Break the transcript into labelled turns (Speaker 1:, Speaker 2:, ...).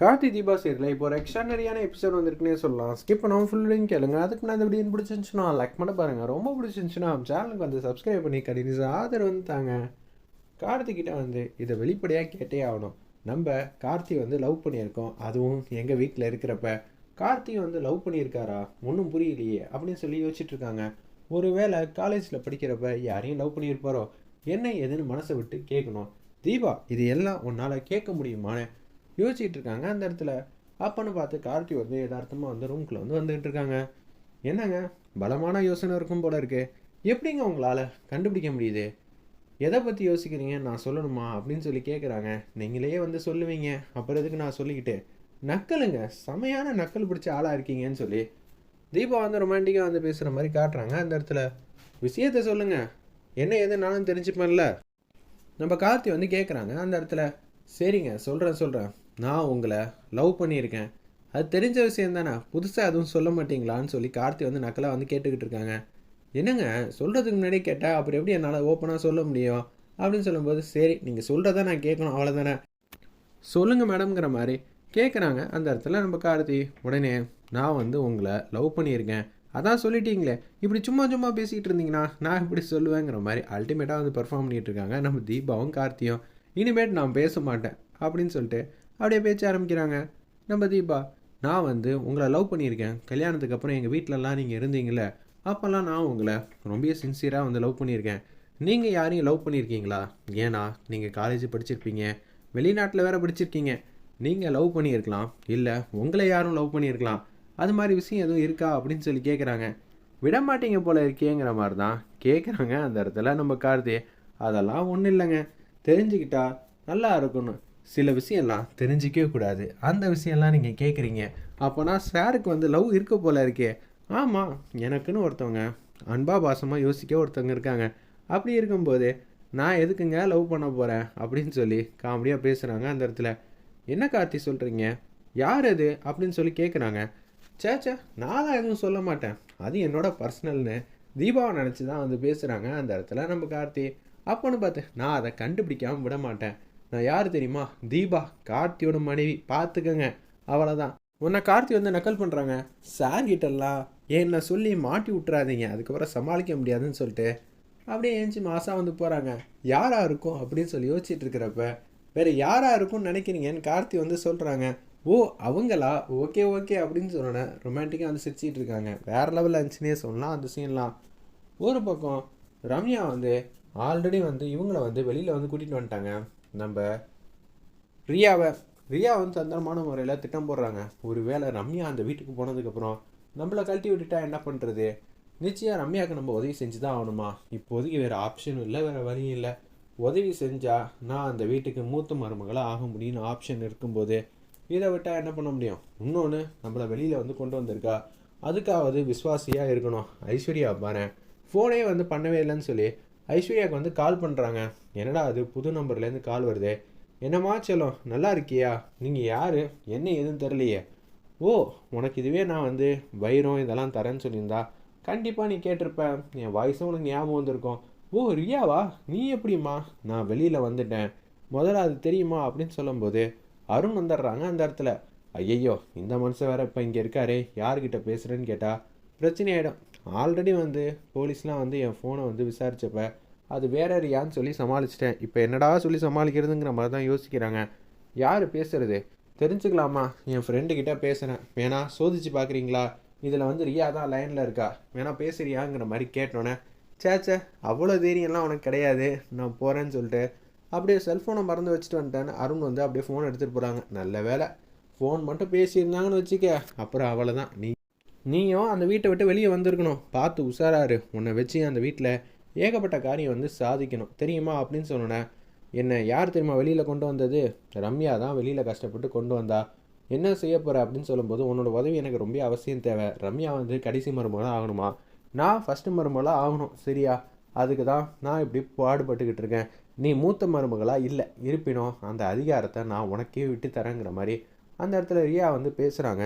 Speaker 1: Karthi Deepa serial இப்போ ஒரு எக்ஸ்ட்ரானரியான episode வந்திருக்குன்னே சொல்லலாம். ஸ்கிப் பண்ணாமல் ஃபுல்லையும் கேளுங்க. அதுக்கு நான் இந்த வீடியோ பிடிச்சிருந்துச்சுன்னா லைக் பண்ண பாருங்கள் ரொம்ப பிடிச்சிருந்துச்சுன்னா சேனலுக்கு வந்து சப்ஸ்கிரைப் பண்ணி கண்டினியூஸ் ஆதரவு வந்து தாங்க. கார்த்திகிட்ட வந்து இதை வெளிப்படையாக கேட்டே ஆகணும். நம்ம கார்த்தி வந்து லவ் பண்ணியிருக்கோம். அதுவும் எங்கள் வீட்டில் இருக்கிறப்ப. கார்த்தி வந்து லவ் பண்ணியிருக்காரா? ஒன்றும் புரியலையே அப்படின்னு சொல்லி யோசிச்சுட்டு இருக்காங்க. ஒருவேளை காலேஜில் படிக்கிறப்ப யாரையும் லவ் பண்ணியிருப்பாரோ? என்ன எதுன்னு மனசை விட்டு கேட்கணும். தீபா இது எல்லாம் உன்னால் கேட்க முடியுமான்னு யோசிச்சுட்டு இருக்காங்க அந்த இடத்துல அப்பன்னு பார்த்து கார்த்தி வந்து யதார்த்தமாக வந்து ரூம்குள்ளே வந்து வந்துகிட்டு இருக்காங்க என்னங்க? பலமான யோசனை இருக்கும் போல இருக்கு. எப்படிங்க உங்களால் கண்டுபிடிக்க முடியுது? எதை பற்றி யோசிக்கிறீங்க? நான் சொல்லணுமா? அப்படின்னு சொல்லி கேட்குறாங்க நீங்களே வந்து சொல்லுவீங்க. அப்புறம் எதுக்கு நான் சொல்லிக்கிட்டு? நக்கலுங்க. செமையான நக்கல் பிடிச்ச ஆளாக இருக்கீங்கன்னு சொல்லி தீபா வந்து ரொமான்டிக்காக வந்து பேசுகிற மாதிரி காட்டுறாங்க. அந்த இடத்துல விஷயத்த சொல்லுங்கள் என்ன ஏது நானும் தெரிஞ்சுப்பேன்ல. நம்ம கார்த்தி வந்து கேட்குறாங்க அந்த இடத்துல சரிங்க. சொல்கிறேன் சொல்கிறேன் நான் உங்களை லவ் பண்ணியிருக்கேன். அது தெரிஞ்ச விஷயம் தானே. புதுசாக எதுவும் சொல்ல மாட்டீங்களான்னு சொல்லி கார்த்தி வந்து நக்கலாக வந்து கேட்டுக்கிட்டு இருக்காங்க. என்னங்க? சொல்கிறதுக்கு முன்னாடியே கேட்டால் அப்புறம் எப்படி என்னால் ஓப்பனாக சொல்ல முடியும்? அப்படின்னு சொல்லும்போது சரி நீங்கள் சொல்கிறத நான் கேட்கணும் அவ்வளோதானே சொல்லுங்கள் மேடம்ங்கிற மாதிரி கேட்குறாங்க அந்த இடத்துல நம்ம கார்த்தி உடனே நான் வந்து உங்களை லவ் பண்ணியிருக்கேன். அதான் சொல்லிட்டீங்களே. இப்படி சும்மா சும்மா பேசிகிட்டு இருந்தீங்கன்னா நான் இப்படி சொல்லுவேங்கிற மாதிரி அல்டிமேட்டாக வந்து பெர்ஃபார்ம் பண்ணிகிட்ருக்காங்க இருக்காங்க நம்ம தீபாவும் கார்த்தியும். இனிமேட் நான் பேச மாட்டேன் அப்படின்னு சொல்லிட்டு அப்படியே பேச்ச ஆரம்பிக்கிறாங்க. நம்ம தீபா நான் வந்து உங்களை லவ் பண்ணியிருக்கேன். கல்யாணத்துக்கு அப்புறம் எங்கள் வீட்டிலலாம் நீங்கள் இருந்தீங்களே அப்போல்லாம் நான் உங்களை ரொம்ப சின்சியராக வந்து லவ் பண்ணியிருக்கேன். நீங்கள் யாரையும் லவ் பண்ணியிருக்கீங்களா? ஏன்னா நீங்கள் காலேஜ் படிச்சிருப்பீங்க. வெளிநாட்டில் வேறு படிச்சிருக்கீங்க. நீங்கள் லவ் பண்ணியிருக்கலாம். இல்லை உங்களை யாரும் லவ் பண்ணியிருக்கலாம். அது மாதிரி விஷயம் எதுவும் இருக்கா அப்படின்னு சொல்லி கேட்குறாங்க விட மாட்டீங்க போல இருக்கேங்கிற மாதிரி தான் கேட்குறாங்க அந்த இடத்துல நம்ம கார்த்தி. அதெல்லாம் ஒன்றும் இல்லைங்க. தெரிஞ்சுக்கிட்டா நல்லா இருக்கணும் சில விஷயம்லாம் தெரிஞ்சிக்கவே கூடாது. அந்த விஷயம்லாம் நீங்கள் கேட்குறீங்க அப்போனா சாருக்கு வந்து லவ் இருக்க போல இருக்கே. ஆமாம் எனக்குன்னு ஒருத்தவங்க அன்பா பாசமாக யோசிக்க ஒருத்தவங்க இருக்காங்க. அப்படி இருக்கும்போது நான் எதுக்குங்க லவ் பண்ண போகிறேன் அப்படின்னு சொல்லி காமெடியாக பேசுகிறாங்க அந்த இடத்துல. என்ன கார்த்தி சொல்கிறீங்க யார் அது? அப்படின்னு சொல்லி கேட்குறாங்க சேச்சே நான் தான் எதுவும் சொல்ல மாட்டேன். அது என்னோட பர்சனல்னு தீபாவை நினச்சி தான் வந்து பேசுகிறாங்க அந்த இடத்துல நம்ம கார்த்தி. அப்போன்னு பார்த்து நான் அதை கண்டுபிடிக்காமல் விட மாட்டேன். நான் யார் தெரியுமா? தீபா கார்த்தியோட மனைவி. பார்த்துக்கங்க அவ்வளோதான் உன்னை கார்த்தி வந்து நக்கல் பண்ணுறாங்க சார் கிட்டலாம் என்ன சொல்லி மாட்டி விட்றாதீங்க அதுக்கப்புறம் சமாளிக்க முடியாதுன்னு சொல்லிட்டு அப்படியே ஏஞ்சி மாதம் வந்து போகிறாங்க யாராக இருக்கும் அப்படின்னு சொல்லி யோசிச்சுட்டு இருக்கிறப்ப வேறு யாராக இருக்கும்னு நினைக்கிறீங்கன்னு கார்த்தி வந்து சொல்கிறாங்க ஓ அவங்களா? ஓகே ஓகே அப்படின்னு சொன்னோன்னே ரொமான்டிக்காக வந்து சிரிச்சிட்டு இருக்காங்க. வேறு லெவலில் இருந்துச்சுன்னே சொல்லலாம் அந்த சீன்லாம். ஒரு பக்கம் ரம்யா வந்து ஆல்ரெடி வந்து இவங்கள வந்து வெளியில் வந்து கூட்டிகிட்டு வந்துட்டாங்க. நம்ம ரியாவை ரியா வந்து தந்திரமான முறையில் திட்டம் போடுறாங்க. ஒரு வேளை ரம்யா அந்த வீட்டுக்கு போனதுக்கப்புறம் நம்மளை கழட்டி விட்டுட்டா என்ன பண்ணுறது நிச்சயம் ரம்யாவுக்கு நம்ம உதவி செஞ்சு தான் ஆகணுமா? இப்போதைக்கு வேறு ஆப்ஷனும் இல்லை வேறு வழியும் இல்லை. உதவி செஞ்சால் நான் அந்த வீட்டுக்கு மூத்த மருமகளாக ஆக முடியும்னு ஆப்ஷன் இருக்கும்போது இதை விட்டால் என்ன பண்ண முடியும்? இன்னொன்று நம்மளை வெளியில் வந்து கொண்டு வந்திருக்கா. அதுக்காவது விஸ்வாசியாக இருக்கணும். ஐஸ்வர்யா பாரு ஃபோனே வந்து பண்ணவே இல்லைன்னு சொல்லி ஐஸ்வர்யாவுக்கு வந்து கால் பண்ணுறாங்க என்னடா அது? புது நம்பர்லேருந்து கால் வருது. என்னம்மா செல்லம் நல்லா இருக்கியா? நீங்கள் யார்? என்ன ஏதுன்னு தெரிலையே ஓ உனக்கு இதுவே நான் வந்து வைரம் இதெல்லாம் தரேன்னு சொல்லியிருந்தா. கண்டிப்பாக நீ கேட்டிருப்பேன். என் வாய்ஸும் உனக்கு ஞாபகம் வந்திருக்கும். ஓ ரியாவா? நீ எப்படிம்மா? நான் வெளியில் வந்துட்டேன். முதல்ல அது தெரியுமா அப்படின்னு சொல்லும்போது அருண் வந்துடுறாங்க அந்த இடத்துல. ஐயையோ இந்த மனுஷன் வேற இப்போ இங்கே இருக்காரே. யார்கிட்ட பேசுகிறேன்னு கேட்டால் பிரச்சனை ஆகிடும் ஆல்ரெடி வந்து போலீஸ்லாம் வந்து என் ஃபோனை வந்து விசாரித்தப்ப அது வேற ரியான்னு சொல்லி சமாளிச்சிட்டேன். இப்போ என்னடா சொல்லி சமாளிக்கிறதுங்கிற மாதிரி தான் யோசிக்கிறாங்க. யார் பேசுறது? தெரிஞ்சுக்கலாமா? என் ஃப்ரெண்டுக்கிட்ட பேசுகிறேன் வேணா சோதிச்சு பார்க்குறீங்களா? இதில் வந்து ரியா தான் லைனில் இருக்கா? வேணா பேசுறியாங்கிற மாதிரி கேட்டோன்னே சேச்சே அவ்வளோ தைரியம்லாம் உனக்கு கிடையாது. நான் போகிறேன்னு சொல்லிட்டு அப்படியே செல்ஃபோனை மறந்து வச்சுட்டு வந்துட்டேன்னு அருண் வந்து அப்படியே ஃபோன் எடுத்துகிட்டு போகிறாங்க நல்ல வேலை ஃபோன் மட்டும் பேசியிருந்தாங்கன்னு வச்சுக்க. அப்புறம் அவ்வளோதான் நீ நீயும் அந்த வீட்டை விட்டு வெளியே வந்திருக்கணும். பார்த்து உஷாராரு. உன்னை வச்சு அந்த வீட்டில் ஏகப்பட்ட காரியம் வந்து சாதிக்கணும். தெரியுமா அப்படின்னு சொன்னேன் என்னை யார் தெரியுமா வெளியில் கொண்டு வந்தது? ரம்யா தான் வெளியில் கஷ்டப்பட்டு கொண்டு வந்தா. என்ன செய்ய போகிற அப்படின்னு சொல்லும்போது உன்னோட உதவி எனக்கு ரொம்ப அவசியம் தேவை. ரம்யா வந்து கடைசி மருமகளாக ஆகணுமா? நான் ஃபஸ்ட்டு மருமகளாக ஆகணும். சரியா? அதுக்கு தான் நான் இப்படி பாடுபட்டுக்கிட்டு இருக்கேன். நீ மூத்த மருமகளாக இல்லை. இருப்பினும் அந்த அதிகாரத்தை நான் உனக்கே விட்டு தரேங்கிற மாதிரி அந்த இடத்துல ரியா வந்து பேசுகிறாங்க